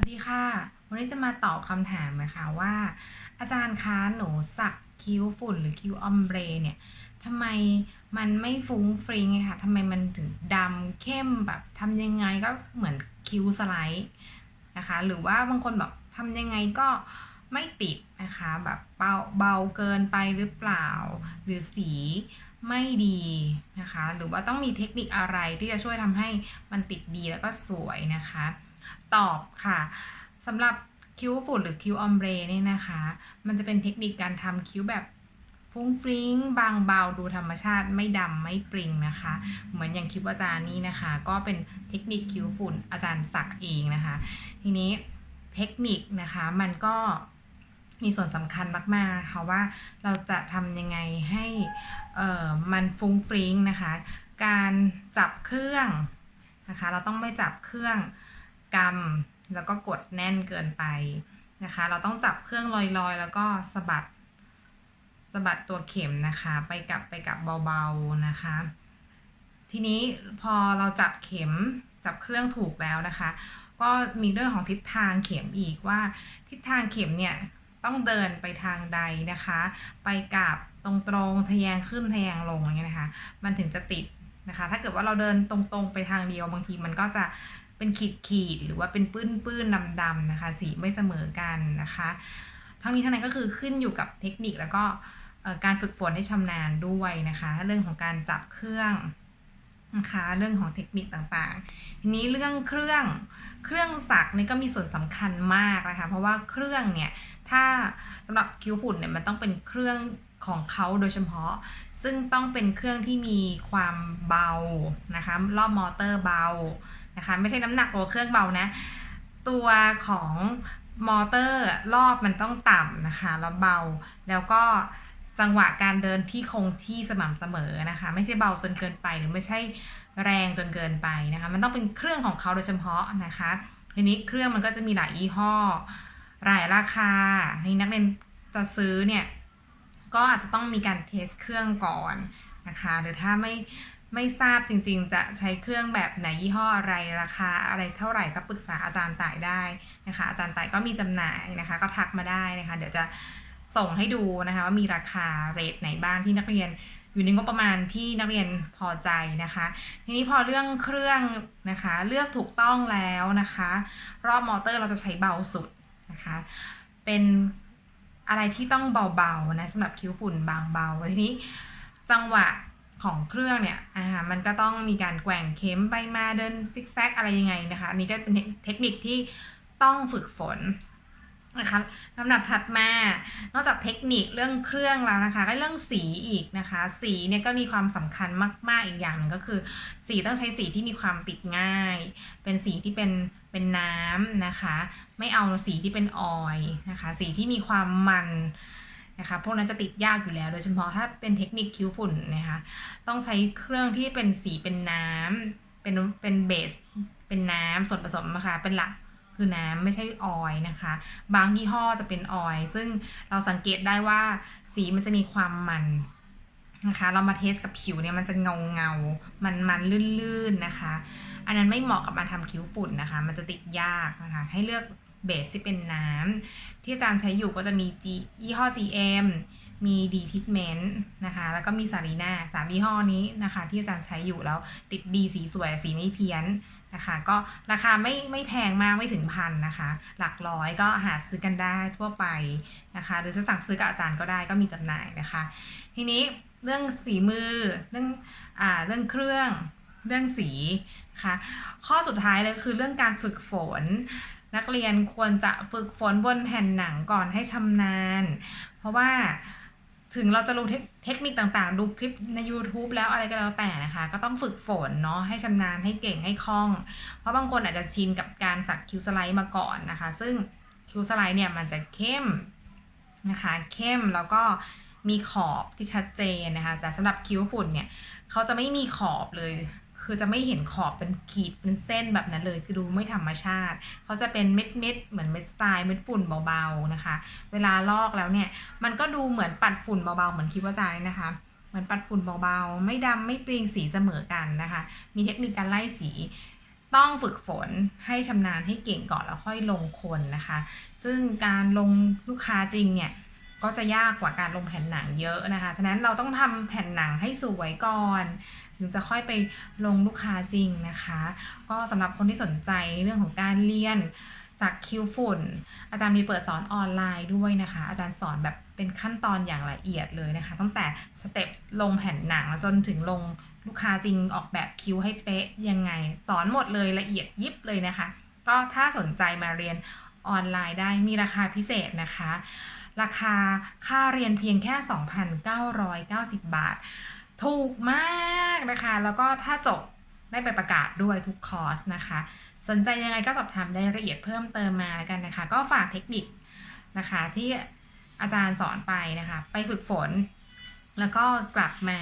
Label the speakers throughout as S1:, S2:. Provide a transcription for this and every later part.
S1: วัสดีค่ะ วันนี้จะมาตอบคำถามนะคะว่า อาจารย์คะหนูสักคิ้วฝุ่นหรือคิ้วออมเบรเนี่ยทำไมมันไม่ฟุ้งฟริงค่ะทำไมมันถึงดำเข้มแบบทำยังไงก็เหมือนคิ้วสไลด์นะคะ หรือว่าบางคนแบบทำยังไงก็ไม่ติดนะคะแบบเบาเบาเกินไปหรือเปล่า หรือสีไม่ดีนะคะ หรือว่าต้องมีเทคนิคอะไรที่จะช่วยทำให้มันติดดีแล้วก็สวยนะคะ ตอบค่ะสำหรับคิ้วฝุ่นหรือคิ้วออมเบรเนี่ยนะคะ มันจะเป็นเทคนิคการทำคิ้วแบบฟุ้งฟริ้งบางเบาดูธรรมชาติไม่ดำไม่ปริงนะคะ เหมือนอย่างคิ้วอาจารย์นี่นะคะ ก็เป็นเทคนิคคิ้วฝุ่นอาจารย์สักเองนะคะ ทีนี้เทคนิคนะคะมันก็มีส่วนสำคัญมากๆนะคะว่าเราจะทำยังไงให้เอ่อมันฟุ้งฟริ้งนะคะ การจับเครื่องนะคะ เราต้องไม่จับเครื่อง กำแล้วก็กดแน่นเกินไปนะคะ เราต้องจับเครื่องลอยๆ แล้วก็สะบัดสะบัดตัวเข็มนะคะ ไปกับไปกับเบาๆนะคะ ทีนี้พอเราจับเข็มจับเครื่องถูกแล้วนะคะ ก็มีเรื่องของทิศทางเข็มอีกว่าทิศทางเข็มเนี่ยต้องเดินไปทางใดนะคะ ไปกับตรงๆทะแยงขึ้นทะแยงลงอย่างเงี้ยนะคะ มันถึงจะติดนะคะ ถ้าเกิดว่าเราเดินตรงๆไปทางเดียวบางทีมันก็จะ เป็นขีดขีดหรือว่าเป็นปื้นปื้นดำดำนะคะ สีไม่เสมอกันนะคะ ทั้งนี้ทั้งนั้นก็คือขึ้นอยู่กับเทคนิคแล้วก็การฝึกฝนให้ชำนาญด้วยนะคะ เรื่องของการจับเครื่องนะคะเรื่องของเทคนิคต่างๆ ทีนี้เรื่องเครื่องเครื่องสักนี่ก็มีส่วนสำคัญมากนะคะ เพราะว่าเครื่องเนี่ยถ้าสำหรับคิ้วฝุ่นเนี่ยมันต้องเป็นเครื่องของเขาโดยเฉพาะ ซึ่งต้องเป็นเครื่องที่มีความเบานะคะรอบมอเตอร์เบา นะคะ ไม่ใช่น้ำหนักตัวเครื่องเบานะ ตัวของมอเตอร์รอบมันต้องต่ำนะคะแล้วเบาแล้วก็จังหวะการเดินที่คงที่สม่ำเสมอนะคะ ไม่ใช่เบาจนเกินไปหรือไม่ใช่แรงจนเกินไปนะคะ มันต้องเป็นเครื่องของเขาโดยเฉพาะนะคะทีนี้เครื่องมันก็จะมีหลายยี่ห้อ หลายราคาทีนี้นักเรียนจะซื้อเนี่ยก็อาจจะต้องมีการเทสเครื่องก่อนนะคะหรือถ้าไม่ ไม่ทราบจริงๆ จะใช้เครื่องแบบไหนยี่ห้ออะไรราคาอะไรเท่าไหร่ก็ปรึกษาอาจารย์ต่ายได้นะคะ อาจารย์ต่ายก็มีจำหน่ายนะคะ ก็ทักมาได้นะคะ เดี๋ยวจะส่งให้ดูนะคะว่ามีราคาเรทไหนบ้างที่นักเรียนอยู่ในงบประมาณที่นักเรียนพอใจนะคะ ทีนี้พอเรื่องเครื่องนะคะ เลือกถูกต้องแล้วนะคะ รอบมอเตอร์เราจะใช้เบาสุดนะคะ เป็นอะไรที่ต้องเบาๆนะสำหรับคิ้วฝุ่นบางเบาทีนี้จังหวะ ของเครื่องเนี่ยอ่ามันก็ต้องมีการแกว่งเข็มไปมาเดินซิกแซกอะไรยังไงนะคะนนี้ก็เป็นเทคนิคที่ต้องฝึกฝนนะคะลำดับถัดมา นอกจากเทคนิคเรื่องเครื่องแล้วนะคะ ก็เรื่องสีอีกนะคะ สีเนี่ยก็มีความสำคัญมาก ๆ อีกอย่างหนึ่งก็คือ สีต้องใช้สีที่มีความติดง่าย เป็นสีที่เป็นเป็นน้ำนะคะ ไม่เอาสีที่เป็นออยนะคะ สีที่มีความมัน นะคะพวกนั้นจะติดยากอยู่แล้ว โดยเฉพาะถ้าเป็นเทคนิคคิ้วฝุ่นนะคะต้องใช้เครื่องที่เป็นสีเป็นน้ำเป็นเป็นเบส เป็นน้ำส่วนผสมนะคะเป็นหลักคือน้ำไม่ใช่ออยนะคะ บางยี่ห้อจะเป็นออยซึ่งเราสังเกตได้ว่าสีมันจะมีความมันนะคะ เรามาเทสกับผิวเนี่ยมันจะเงาเงา มันมันลื่นๆนะคะ อันนั้นไม่เหมาะกับมาทำคิ้วฝุ่นนะคะ มันจะติดยากนะคะ ให้เลือก เบสที่เป็นน้ำที่อาจารย์ใช้อยู่ก็จะมี G ยี่ห้อ GM มี D Pigment นะคะ แล้วก็มีซารีนาสามยี่ห้อนี้นะคะ ที่อาจารย์ใช้อยู่แล้วติดดีสีสวยสีไม่เพี้ยนนะคะ ก็ราคาไม่ไม่แพงมากไม่ถึงพันนะคะ หลักร้อยก็หาซื้อกันได้ทั่วไปนะคะ หรือจะสั่งซื้อกับอาจารย์ก็ได้ก็มีจำหน่ายนะคะ ทีนี้เรื่องฝีมือเรื่องอ่าเรื่องเครื่องเรื่องสีนะคะข้อสุดท้ายเลยคือเรื่องการฝึกฝน นักเรียนควรจะฝึกฝนบนแผ่นหนังก่อนให้ชำนาญ เพราะว่าถึงเราจะรู้เทคนิคต่างๆ ดูคลิปใน YouTube แล้วอะไรก็แล้วแต่นะคะ ก็ต้องฝึกฝนเนาะให้ชำนาญให้เก่งให้คล่อง เพราะบางคนอาจจะชินกับการสักคิ้วสไลด์มาก่อนนะคะ ซึ่งคิ้วสไลด์เนี่ยมันจะเข้มนะคะ เข้มแล้วก็มีขอบที่ชัดเจนนะคะ แต่สำหรับคิ้วฝุ่นเนี่ยเขาจะไม่มีขอบเลย คือจะไม่เห็นขอบเป็นขีดเป็นเส้นแบบนั้นเลย คือดูไม่ธรรมชาติเขาจะเป็นเม็ดเม็ดเหมือนเม็ดทรายเม็ดฝุ่นเบาๆนะคะ เวลาลอกแล้วเนี่ย มันก็ดูเหมือนปัดฝุ่นเบาๆเหมือนคิดว่าจานนะคะเหมือนปัดฝุ่นเบาๆ ไม่ดำไม่ปริงสีเสมอกันนะคะ มีเทคนิคการไล่สี ต้องฝึกฝนให้ชำนาญให้เก่งก่อนแล้วค่อยลงคนนะคะ ซึ่งการลงลูกค้าจริงเนี่ย ก็จะยากกว่าการลงแผ่นหนังเยอะนะคะ ฉะนั้นเราต้องทำแผ่นหนังให้สวยก่อน ถึงจะค่อยไปลงลูกค้าจริงนะคะ ก็สำหรับคนที่สนใจเรื่องของการเรียนสักคิ้วฝุ่น อาจารย์มีเปิดสอนออนไลน์ด้วยนะคะ อาจารย์สอนแบบเป็นขั้นตอนอย่างละเอียดเลยนะคะ ตั้งแต่สเต็ปลงแผ่นหนังจนถึงลงลูกค้าจริงออกแบบคิ้วให้เป๊ะยังไง สอนหมดเลยละเอียดยิบเลยนะคะ ก็ถ้าสนใจมาเรียนออนไลน์ได้มีราคาพิเศษนะคะ ราคาค่าเรียนเพียงแค่ 2,990 บาท ถูกมากนะคะ แล้วก็ถ้าจบได้ไปประกาศด้วยทุกคอร์สนะคะ สนใจยังไงก็สอบถามรายละเอียดเพิ่มเติมมาแล้วกันนะคะ ก็ฝากเทคนิคนะคะที่อาจารย์สอนไปนะคะ ไปฝึกฝน แล้วก็กลับมา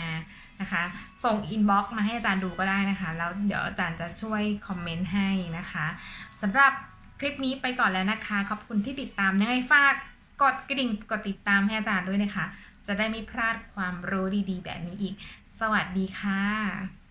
S1: นะคะ ส่งอินบ็อกซ์มาให้อาจารย์ดูก็ได้นะคะ แล้วเดี๋ยวอาจารย์จะช่วยคอมเมนต์ให้นะคะสำหรับคลิปนี้ไปก่อนแล้วนะคะ ขอบคุณที่ติดตามยังไงฝากกดกระดิ่งกดติดตามให้อาจารย์ด้วยนะคะ จะได้ไม่พลาดความรู้ดีๆ แบบนี้อีก สวัสดีค่ะ